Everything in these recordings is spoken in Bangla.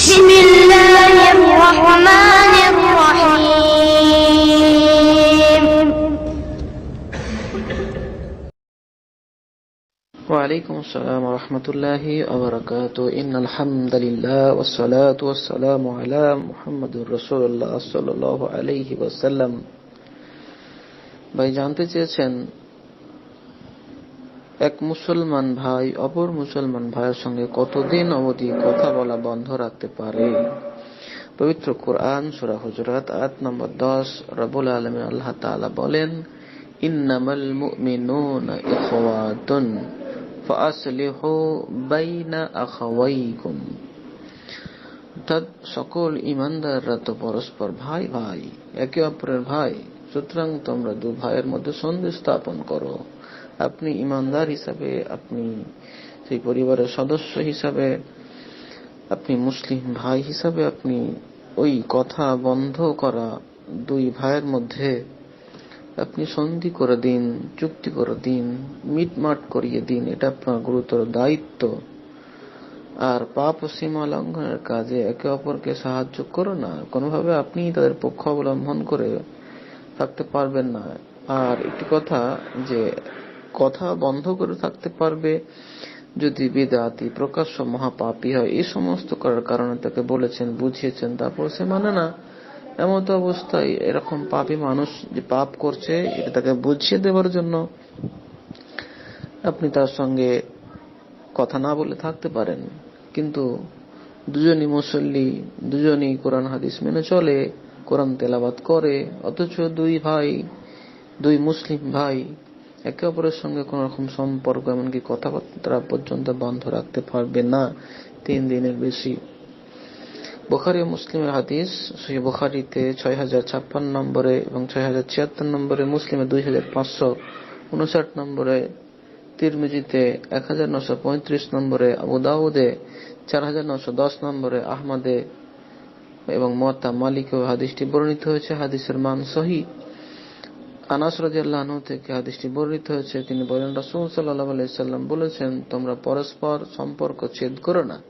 بسم الله الرحمن الرحيم وعليكم السلام ورحمة الله وبركاته إن الحمد لله والصلاة والسلام على محمد رسول الله صلى الله عليه وسلم ভাই জানতে চেয়েছেন এক মুসলমান ভাই, অপর মুসলমান ভাইয়ের সঙ্গে কতদিন অবধি কথা বলা বন্ধ রাখতে পারে? পবিত্র কোরআন সুরা হুজরাত আট নম্বর দশ রবুল আলমী আল্লাহ তাআলা বলেন, ইন্নামাল মুমিনুনা ইখওয়াতুন ফাসলিহু বাইনা আখাওয়াইকুম। অর্থাৎ সকল ইমানদাররা তো পরস্পর ভাই ভাই, একে অপরের ভাই। সুতরাং তোমরা দু ভাইয়ের মধ্যে সন্ধি স্থাপন করো। আপনি ইমানদার হিসাবে, আপনি সেই পরিবারের সদস্য হিসাবে, আপনি মুসলিম ভাই হিসাবে, আপনি ওই কথা বন্ধ করা দুই ভাইয়ের মধ্যে আপনি সন্ধি করে দিন, চুক্তি করে দিন, মিটমাট করিয়ে দিন, এটা আপনার গুরুতর দায়িত্ব। আর পাপ সীমা লঙ্ঘনের কাজে একে অপরকে সাহায্য করো না। কোনোভাবে আপনি তাদের পক্ষ অবলম্বন করে থাকতে পারবেন না। আর একটি কথা যে কথা বন্ধ করে থাকতে পারবে। যদি বিদাতি প্রকাশ্য মহাপাপী হয়, এই সমস্ত করার কারণে তাকে বলেছেন, বুঝিয়েছেন, তারপর সে মানে না। এমত অবস্থায় এরকম পাপী মানুষ যে পাপ করছে, এটা তাকে বুঝিয়ে দেওয়ার জন্য আপনি তার সঙ্গে কথা না বলে থাকতে পারেন। কিন্তু দুজনই মুসল্লি, দুজনই কোরআন হাদিস মেনে চলে, কোরআন তেলাবাদ করে, অথচ দুই ভাই, দুই মুসলিম ভাই একে অপরের সঙ্গে কোন রকম সম্পর্ক, এমনকি কথাবার্তা পর্যন্ত বন্ধ রাখতে পারবে না তিন দিনের বেশি। বোখারি মুসলিমের হাদিস সেই বোখারিতে ছয় হাজার ছাপ্পান্ন নম্বরে এবং ছয় হাজার ছিয়াত্তর নম্বরে, মুসলিমে দুই হাজার পাঁচশো উনষাট নম্বরে, তিরমিজিতে এক হাজার নশো পঁয়ত্রিশ নম্বরে, আবু দাউদে চার হাজার নশো দশ নম্বরে, আহমদে এবং মতা মালিক হাদিসটি বর্ণিত হয়েছে। হাদিসের মান সহি। আনাস রাজিয়াল্লাহ থেকে হাদিসটি বর্ণিত হয়েছে, তিনি বলেন, রাসুল সাল্লাহ আলাইসাল্লাম বলেছেন, তোমরা পরস্পর সম্পর্ক ছেদ করো না।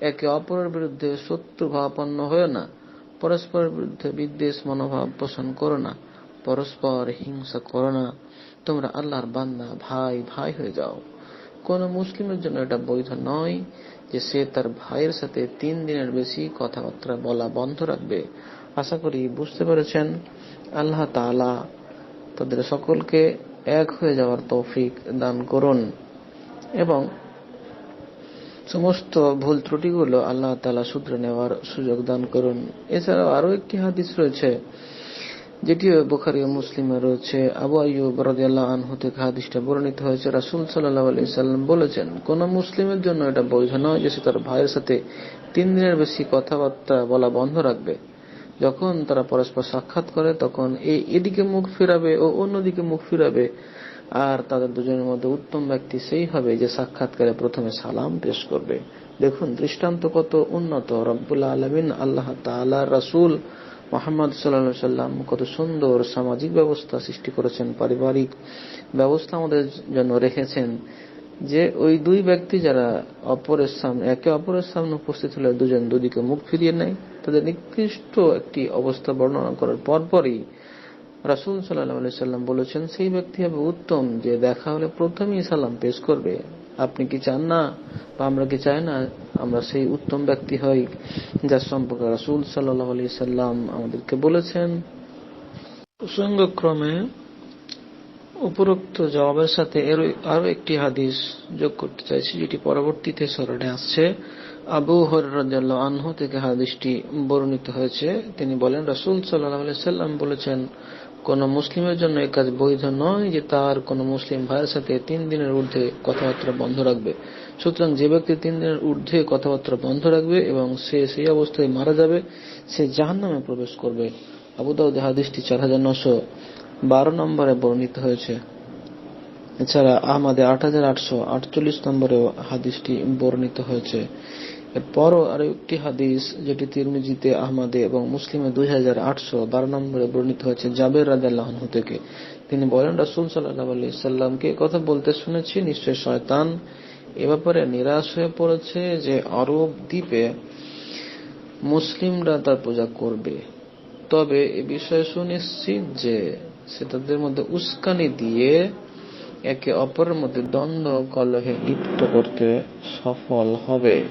একে অপরের বিরুদ্ধে শত্রু ভাবাপন্ন হয়েও না। পরস্পরের বিরুদ্ধে বিদ্বেষ, মনোভাব পোষণ করো না। পরস্পর হিংসা করো না। তোমরা আল্লাহর বান্দা, ভাই ভাই হয়ে যাও। কোন মুসলিমের জন্য এটা বৈধ নয় যে সে তার ভাইয়ের সাথে তিন দিনের বেশি কথাবার্তা বলা বন্ধ রাখবে। আশা করি বুঝতে পেরেছেন। আল্লাহ তালা তাদের সকলকে এক হয়ে যাওয়ার তৌফিক দান করুন। এবং সমস্ত ভুল ত্রুটিগুলো আল্লাহ তালা সূত্রে নেওয়ার সুযোগ দান করুন। এছাড়াও আরও একটি হাদিস রয়েছে, যেটিও বুখারি মুসলিমে রয়েছে। আবু আইয়ুব রাদিয়াল্লাহু আনহু থেকে হাদিসটা বর্ণিত হয়েছে। রাসূল সাল্লাল্লাহু আলাইহি সাল্লাম বলেছেন, কোন মুসলিমের জন্য এটা বৈধ নয় যে সে তার ভাইয়ের সাথে তিন দিনের বেশি কথাবার্তা বলা বন্ধ রাখবে। যখন তারা পরস্পর সাক্ষাৎ করে, তখন এই এদিকে মুখ ফিরাবে ও অন্যদিকে মুখ ফিরাবে। আর তাদের দুজনের মধ্যে উত্তম ব্যক্তি সেই হবে যে সাক্ষাৎকারে প্রথমে সালাম পেশ করবে। দেখুন, দৃষ্টান্ত কত উন্নত। রব্বুল্লা আলমিন, আল্লাহ তালা রাসুল মোহাম্মদ সাল্লা সাল্লাম কত সুন্দর সামাজিক ব্যবস্থা সৃষ্টি করেছেন, পারিবারিক ব্যবস্থা আমাদের জন্য রেখেছেন যে ওই দুই ব্যক্তি যারা অপরের সামনে, একে অপরের সামনে উপস্থিত হলে দুজন দুদিকে মুখ ফিরিয়ে নেয় তাদের নিকৃষ্ট একটি অবস্থা বর্ণনা করার পরপরই রাসুল সাল্লাহ সাল্লাম বলেছেন, সেই ব্যক্তি হবে উত্তম যে দেখা হলে প্রথমেই সালাম পেশ করবে। আপনি কি চান না বা আমরা কি চাই না আমরা সেই উত্তম ব্যক্তি হই যার সম্পর্কে রাসুল সাল্লাহ আলি সাল্লাম আমাদেরকে বলেছেন? প্রসঙ্গক্রমে উপরোক্ত জবাবের সাথে এর আরও একটি হাদিস যোগ করতে চাইছি, যেটি পরবর্তীতে স্মরণে আসছে। আবু হরাজ্লাহ আনহু থেকে হাদিসটি বর্ণিত হয়েছে। তিনি বলেন, রাসুল সাল্লাম বলেছেন, কোন মুসলিমের জন্য এই কাজ বৈধ নয় যে তার কোন মুসলিম ভাইয়ের সাথে তিন দিনের ঊর্ধ্বে কথাবার্তা বন্ধ রাখবে। সুতরাং যে ব্যক্তি তিন দিনের ঊর্ধ্বে কথাবার্তা বন্ধ রাখবে এবং সে সেই অবস্থায় মারা যাবে, সে জাহান নামে প্রবেশ করবে। আবু দাউদ হাদিসটি চার হাজার নশো বারো নম্বরে বর্ণিত হয়েছে। এছাড়া আহমদে আট হাজার আটশো আটচল্লিশ নম্বরে হাদিসটি বর্ণিত হয়েছে। এরপরও আরও একটি হাদিস যেটি তিরমিজিতে, আহমদে এবং মুসলিমে দুই হাজার আটশো বারো নম্বরে বর্ণিত হয়েছে, জাবের রাজাল্লাহ থেকে। তিনি বলেন, রাসুল সাল্লাহ আলি সাল্লামকে কথা বলতে শুনেছি, নিশ্চয় শয়তান এ ব্যাপারে নিরাশ হয়ে পড়েছে যে আরব দ্বীপে মুসলিমরা তার পূজা করবে। তবে এ বিষয়ে সুনিশ্চিত যে সে তাদের মধ্যে উস্কানি দিয়ে একে অপরের মধ্যে দ্বন্দ্ব, কলহে লিপ্ত করতে সফল হবে।